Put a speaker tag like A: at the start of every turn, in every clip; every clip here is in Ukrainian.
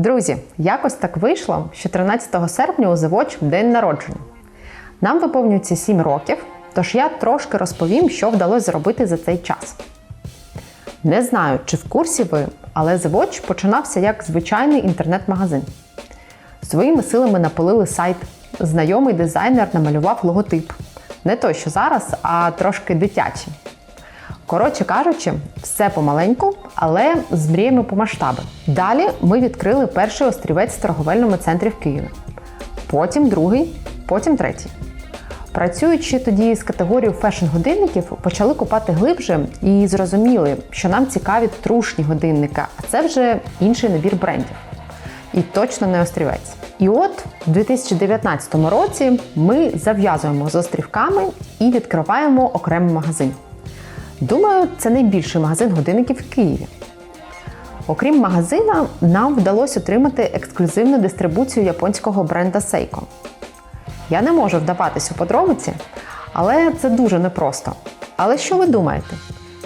A: Друзі, якось так вийшло, що 13 серпня у Watch день народження. Нам виповнюється 7 років, тож я трошки розповім, що вдалося зробити за цей час. Не знаю, чи в курсі ви, але Watch починався як звичайний інтернет-магазин. Своїми силами напилили сайт. Знайомий дизайнер намалював логотип. Не той, що зараз, а трошки дитячий. Коротше кажучи, все помаленьку, але з мріями по масштаби. Далі ми відкрили перший острівець в торговельному центрі в Києві, потім другий, потім третій. Працюючи тоді з категорією фешн-годинників, почали копати глибше і зрозуміли, що нам цікаві трушні годинника, а це вже інший набір брендів. І точно не острівець. І от у 2019 році ми зав'язуємо з острівками і відкриваємо окремий магазин. Думаю, це найбільший магазин годинників в Києві. Окрім магазина, нам вдалося отримати ексклюзивну дистрибуцію японського бренда Seiko. Я не можу вдаватись у подробиці, але це дуже непросто. Але що ви думаєте?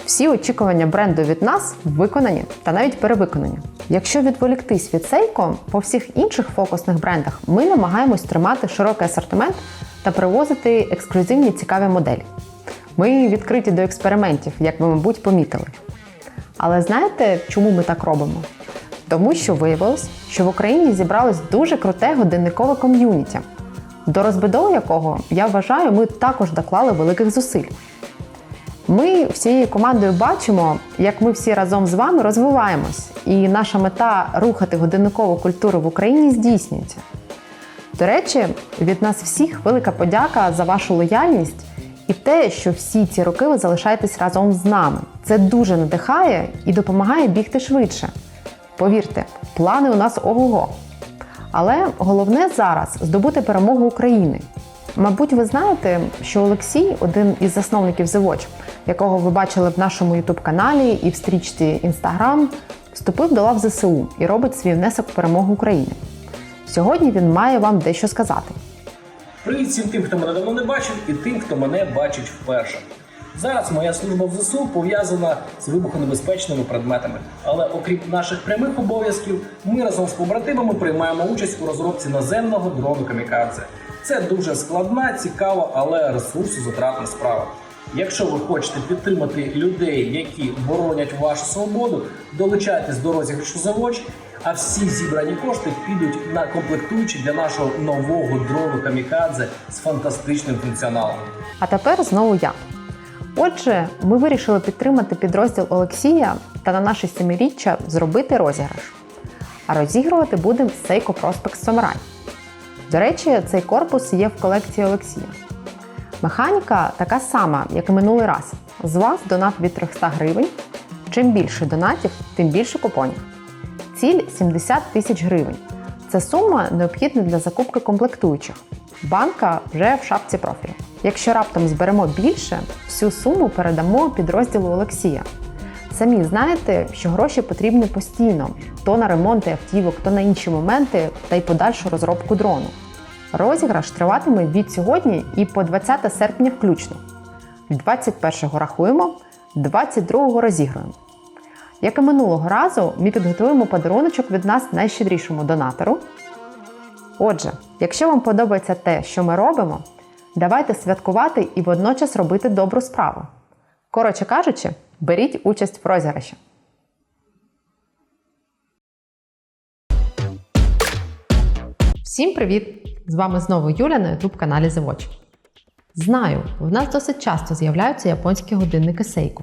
A: Всі очікування бренду від нас виконані та навіть перевиконані. Якщо відволіктись від Seiko, по всіх інших фокусних брендах ми намагаємось тримати широкий асортимент та привозити ексклюзивні цікаві моделі. Ми відкриті до експериментів, як ви, мабуть, помітили. Але знаєте, чому ми так робимо? Тому що виявилось, що в Україні зібралось дуже круте годинникове ком'юніті, до розбудови якого, я вважаю, ми також доклали великих зусиль. Ми всією командою бачимо, як ми всі разом з вами розвиваємось, і наша мета рухати годинникову культуру в Україні здійснюється. До речі, від нас всіх велика подяка за вашу лояльність і те, що всі ці роки ви залишаєтесь разом з нами. Це дуже надихає і допомагає бігти швидше. Повірте, плани у нас ого-го. Але головне зараз здобути перемогу України. Мабуть, ви знаєте, що Олексій, один із засновників Watch, якого ви бачили в нашому youtube каналі і в стрічці Instagram, вступив до лав ЗСУ і робить свій внесок в перемогу України. Сьогодні він має вам дещо сказати.
B: Привіт всім тим, хто мене давно не бачив, і тим, хто мене бачить вперше. Зараз моя служба в ЗСУ пов'язана з вибухонебезпечними предметами. Але окрім наших прямих обов'язків, ми разом з побратимами приймаємо участь у розробці наземного дрону Камікадзе. Це дуже складна, цікава, але ресурсозатратна справа. Якщо ви хочете підтримати людей, які боронять вашу свободу, долучайтесь до розіграшу завоч, а всі зібрані кошти підуть на комплектуючі для нашого нового дрону Камікадзе з фантастичним функціоналом.
A: А тепер знову я. Отже, ми вирішили підтримати підрозділ Олексія та на наше семиріччя зробити розіграш. А розігрувати будемо Seiko Prospex Samurai. До речі, цей корпус є в колекції Олексія. Механіка така сама, як і минулий раз. З вас донат від 300 гривень. Чим більше донатів, тим більше купонів. Ціль 70 тисяч гривень. Це сума необхідна для закупки комплектуючих. Банка вже в шапці профілю. Якщо раптом зберемо більше, всю суму передамо підрозділу Олексія. Самі знаєте, що гроші потрібні постійно: то на ремонти автівок, то на інші моменти та й подальшу розробку дрону. Розіграш триватиме від сьогодні і по 20 серпня включно. 21-го рахуємо, 22-го розігруємо. Як і минулого разу, ми підготуємо подаруночок від нас найщедрішому донатору. Отже, якщо вам подобається те, що ми робимо, давайте святкувати і водночас робити добру справу. Коротше кажучи, беріть участь в розіграші. Всім привіт! З вами знову Юля на youtube каналі The Watch. Знаю, в нас досить часто з'являються японські годинники Seiko.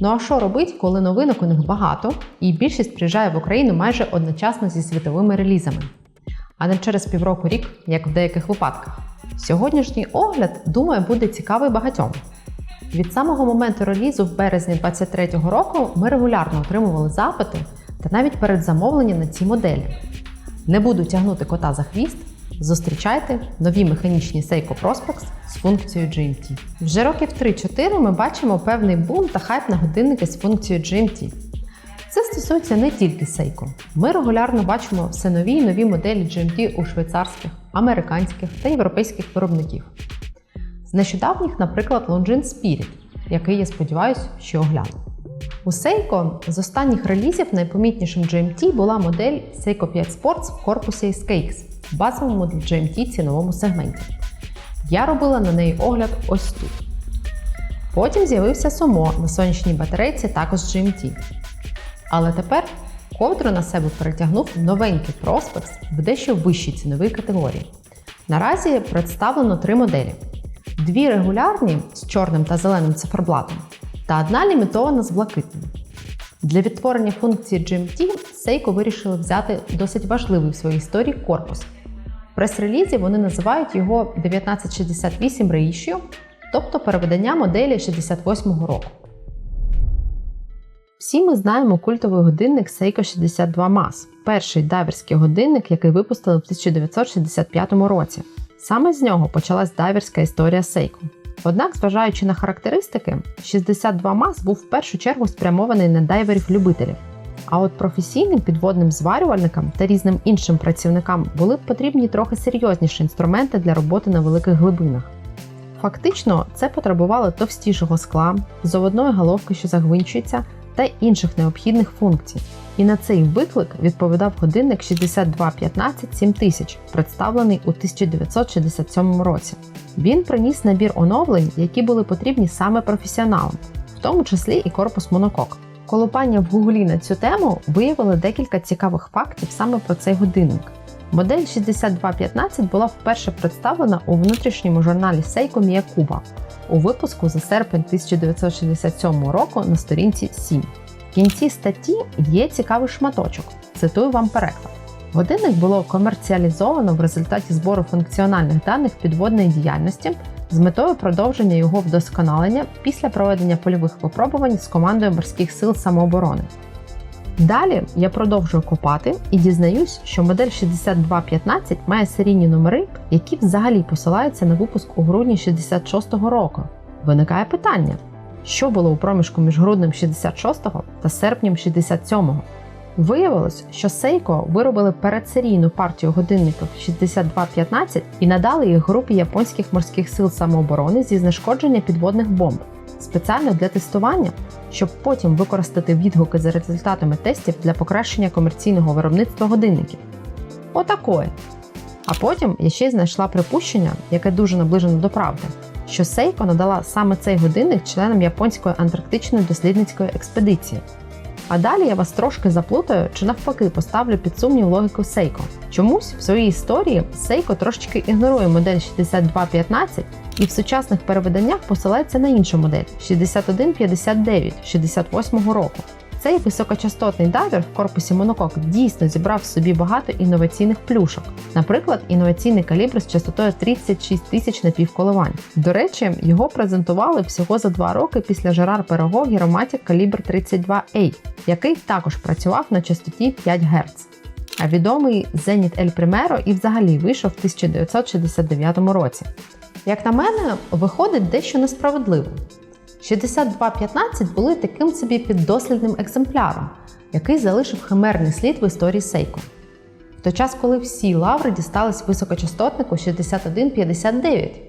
A: Ну а що робить, коли новинок у них багато, і більшість приїжджає в Україну майже одночасно зі світовими релізами, а не через півроку рік, як в деяких випадках. Сьогоднішній огляд, думаю, буде цікавий багатьом. Від самого моменту релізу в березні 2023 року ми регулярно отримували запити та навіть передзамовлення на ці моделі. Не буду тягнути кота за хвіст. Зустрічайте нові механічні Seiko Prospex з функцією GMT. Вже років 3-4 ми бачимо певний бум та хайп на годинники з функцією GMT. Це стосується не тільки Seiko. Ми регулярно бачимо все нові і нові моделі GMT у швейцарських, американських та європейських виробників. З нещодавніх, наприклад, Longines Spirit, який я сподіваюся, що огляну. У Seiko з останніх релізів найпомітнішим GMT була модель Seiko 5 Sports в корпусі Базовому GMT ціновому сегменті. Я робила на неї огляд ось тут. Потім з'явився Somo на сонячній батарейці також GMT. Але тепер ковдру на себе перетягнув новенький Prospex в дещо вищій ціновій категорії. Наразі представлено три моделі: дві регулярні з чорним та зеленим циферблатом, та одна лімітована з блакитним. Для відтворення функції GMT Seiko вирішили взяти досить важливий в своїй історії корпус. Прес-релізі вони називають його 1968 Reissue, тобто переведення моделі 68-го року. Всі ми знаємо культовий годинник Seiko 62 MAS, перший дайверський годинник, який випустили в 1965 році. Саме з нього почалась дайверська історія Seiko. Однак, зважаючи на характеристики, 62 MAS був в першу чергу спрямований на дайверів-любителів. А от професійним підводним зварювальникам та різним іншим працівникам були б потрібні трохи серйозніші інструменти для роботи на великих глибинах. Фактично, це потребувало товстішого скла, заводної головки, що загвинчується, та інших необхідних функцій. І на цей виклик відповідав годинник 6215 7000, представлений у 1967 році. Він приніс набір оновлень, які були потрібні саме професіоналам, в тому числі і корпус монокок. Колупання в гуглі на цю тему виявили декілька цікавих фактів саме про цей годинник. Модель 6215 була вперше представлена у внутрішньому журналі Seiko Miyakuba у випуску за серпень 1967 року на сторінці 7. В кінці статті є цікавий шматочок. Цитую вам переклад. Годинник було комерціалізовано в результаті збору функціональних даних підводної діяльності з метою продовження його вдосконалення після проведення польових випробувань з командою морських сил самооборони. Далі я продовжую копати і дізнаюсь, що модель 6215 має серійні номери, які взагалі посилаються на випуск у грудні 66-го року. Виникає питання: що було у проміжку між груднем 66-го та серпнем 67-го? Виявилось, що Seiko виробили передсерійну партію годинників 6215 і надали їх групі японських морських сил самооборони зі знешкодження підводних бомб спеціально для тестування, щоб потім використати відгуки за результатами тестів для покращення комерційного виробництва годинників. Отакої. А потім я ще й знайшла припущення, яке дуже наближено до правди, що Seiko надала саме цей годинник членам японської антарктичної дослідницької експедиції. А далі я вас трошки заплутаю чи навпаки поставлю під сумнів логіку Seiko. Чомусь в своїй історії Seiko трошечки ігнорує модель 6215 і в сучасних переведеннях посилається на іншу модель 6159 68 року. Цей високочастотний дайвер в корпусі монокок дійсно зібрав в собі багато інноваційних плюшок, наприклад, інноваційний калібр з частотою 36 тисяч напівколивань. До речі, його презентували всього за два роки після Жерар Перого Гіроматік калібр 32A, який також працював на частоті 5 Гц. А відомий Zenit El Primero і взагалі вийшов в 1969 році. Як на мене, виходить дещо несправедливо. 6215 були таким собі піддослідним екземпляром, який залишив химерний слід в історії Seiko. В той час, коли всі лаври дістались високочастотнику 6159,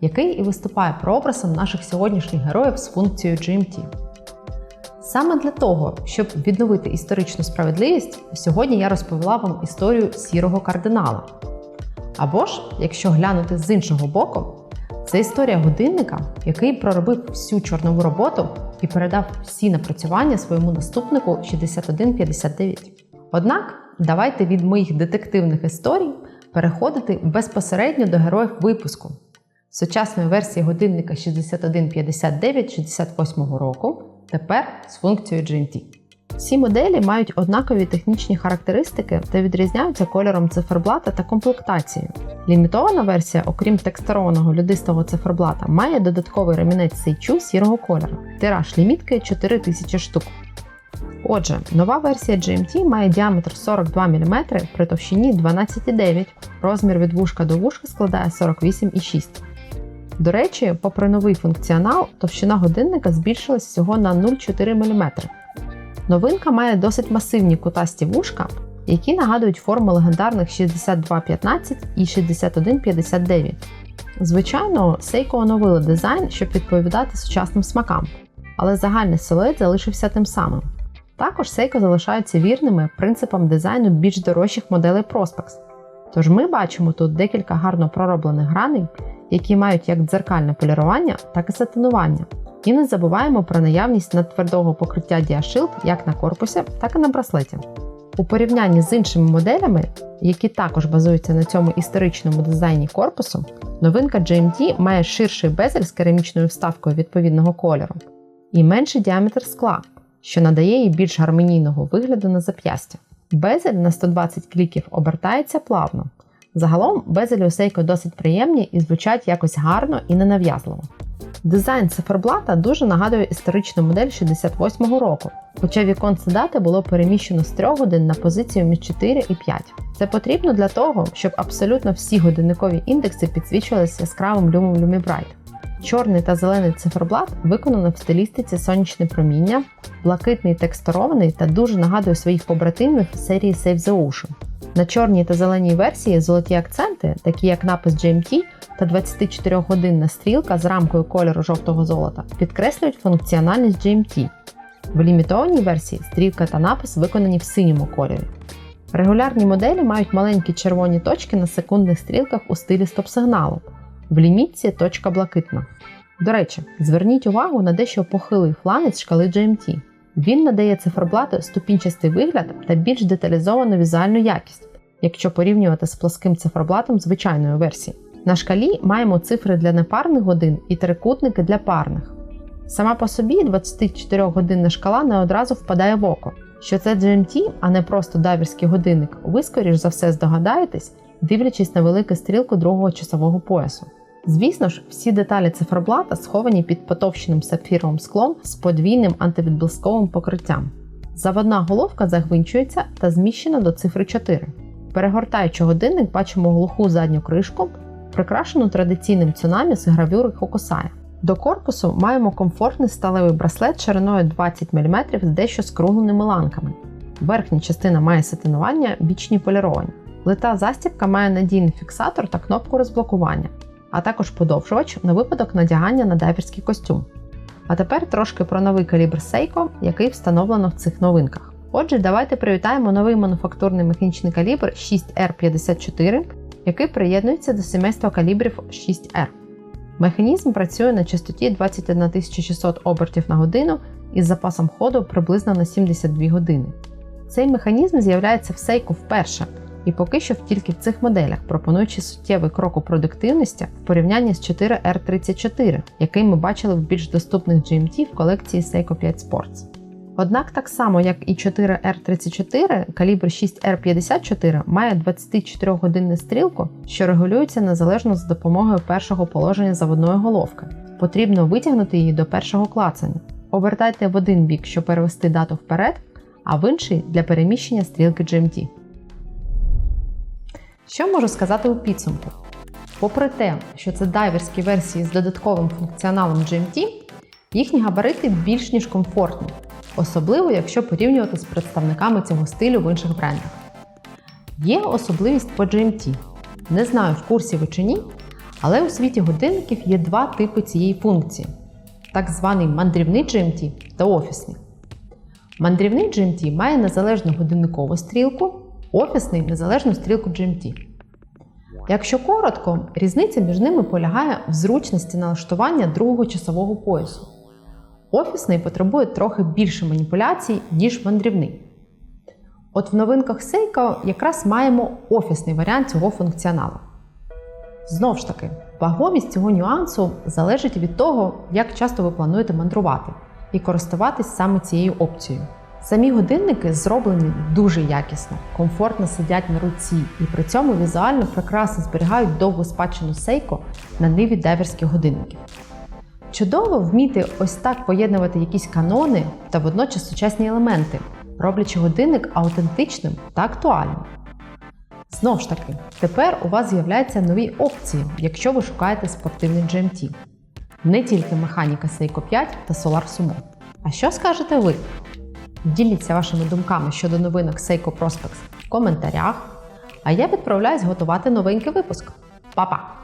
A: який і виступає прообразом наших сьогоднішніх героїв з функцією GMT. Саме для того, щоб відновити історичну справедливість, сьогодні я розповіла вам історію сірого кардинала. Або ж, якщо глянути з іншого боку, це історія годинника, який проробив всю чорнову роботу і передав всі напрацювання своєму наступнику 6159. Однак, давайте від моїх детективних історій переходити безпосередньо до героїв випуску. Сучасної версії годинника 6159 68 року тепер з функцією GMT. Всі моделі мають однакові технічні характеристики та відрізняються кольором циферблата та комплектацією. Лімітована версія, окрім текстурованого людистого циферблата, має додатковий ремінець сейчу сірого кольору. Тираж лімітки 4000 штук. Отже, нова версія GMT має діаметр 42 мм при товщині 12,9, розмір від вушка до вушка складає 48,6. До речі, попри новий функціонал, товщина годинника збільшилась всього на 0,4 мм. Новинка має досить масивні кутасті вушка, які нагадують форму легендарних 6215 і 6159. Звичайно, Seiko оновили дизайн, щоб відповідати сучасним смакам. але загальний силует залишився тим самим. Також Seiko залишаються вірними принципам дизайну більш дорожчих моделей Prospex. Тож ми бачимо тут декілька гарно пророблених граней, які мають як дзеркальне полірування, так і сатинування. І не забуваємо про наявність надтвердого покриття Diashield як на корпусі, так і на браслеті. У порівнянні з іншими моделями, які також базуються на цьому історичному дизайні корпусу, новинка GMT має ширший безель з керамічною вставкою відповідного кольору і менший діаметр скла, що надає їй більш гармонійного вигляду на зап'ястя. Безель на 120 кліків обертається плавно. Загалом безелі у Seiko досить приємні і звучать якось гарно і ненав'язливо. Дизайн циферблата дуже нагадує історичну модель 68-го року, хоча віконце дати було переміщено з 3 годин на позицію між 4 і 5. Це потрібно для того, щоб абсолютно всі годинникові індекси підсвічувалися яскравим люмом LumiBright. Чорний та зелений циферблат виконано в стилістиці сонячне проміння, блакитний текстурований та дуже нагадує своїх побратимів серії Save the Ocean. На чорній та зеленій версії золоті акценти, такі як напис GMT та 24-годинна стрілка з рамкою кольору жовтого золота, підкреслюють функціональність GMT. В лімітованій версії стрілка та напис виконані в синьому кольорі. Регулярні моделі мають маленькі червоні точки на секундних стрілках у стилі стоп-сигналу. В лімітці точка блакитна. До речі, зверніть увагу на дещо похилий фланець шкали GMT. Він надає циферблату ступінчастий вигляд та більш деталізовану візуальну якість, якщо порівнювати з плоским циферблатом звичайної версії. На шкалі маємо цифри для непарних годин і трикутники для парних. Сама по собі 24-годинна шкала не одразу впадає в око. Що це GMT, а не просто дайверський годинник, ви скоріш за все здогадаєтесь, дивлячись на велику стрілку другого часового поясу. Звісно ж, всі деталі циферблата сховані під потовщеним сапфіровим склом з подвійним антивідблисковим покриттям. Заводна головка загвинчується та зміщена до цифри 4. Перегортаючи годинник, бачимо глуху задню кришку, прикрашену традиційним цунамі з гравюри Хокусая. До корпусу маємо комфортний сталевий браслет шириною 20 мм з дещо скругленими ланками. Верхня частина має сатинування, бічні поліровані. Лита застібка має надійний фіксатор та кнопку розблокування, а також подовжувач на випадок надягання на дайверський костюм. А тепер трошки про новий калібр Seiko, який встановлено в цих новинках. Отже, давайте привітаємо новий мануфактурний механічний калібр 6R54, який приєднується до сімейства калібрів 6R. Механізм працює на частоті 21600 обертів на годину із запасом ходу приблизно на 72 години. Цей механізм з'являється в Seiko вперше і поки що тільки в цих моделях, пропонуючи суттєвий крок у продуктивності в порівнянні з 4R34, який ми бачили в більш доступних GMT в колекції Seiko 5 Sports. Однак, так само як і 4R34, калібр 6R54 має 24-годинну стрілку, що регулюється незалежно за допомогою першого положення заводної головки. Потрібно витягнути її до першого клацання. Обертайте в один бік, щоб перевести дату вперед, а в інший для переміщення стрілки GMT. Що можу сказати у підсумку? Попри те, що це дайверські версії з додатковим функціоналом GMT, їхні габарити більш ніж комфортні, особливо якщо порівнювати з представниками цього стилю в інших брендах. Є особливість по GMT. Не знаю, в курсі ви чи ні, але у світі годинників є два типи цієї функції: так званий мандрівний GMT та офісний. Мандрівний GMT має незалежну годинникову стрілку, офісний незалежну стрілку GMT. Якщо коротко, різниця між ними полягає в зручності налаштування другого часового поясу. Офісний потребує трохи більше маніпуляцій, ніж мандрівний. От в новинках Seiko якраз маємо офісний варіант цього функціоналу. Знову ж таки, вагомість цього нюансу залежить від того, як часто ви плануєте мандрувати і користуватись саме цією опцією. Самі годинники зроблені дуже якісно, комфортно сидять на руці і при цьому візуально прекрасно зберігають довгу спадщину Seiko на ниві дайверських годинників. Чудово вміти ось так поєднувати якісь канони та водночас сучасні елементи, роблячи годинник аутентичним та актуальним. Знову ж таки, тепер у вас з'являються нові опції, якщо ви шукаєте спортивний GMT. Не тільки механіка Seiko 5 та Solar Sumo. А що скажете ви? Діліться вашими думками щодо новинок Seiko Prospects в коментарях. А я відправляюсь готувати новенький випуск. Па-па!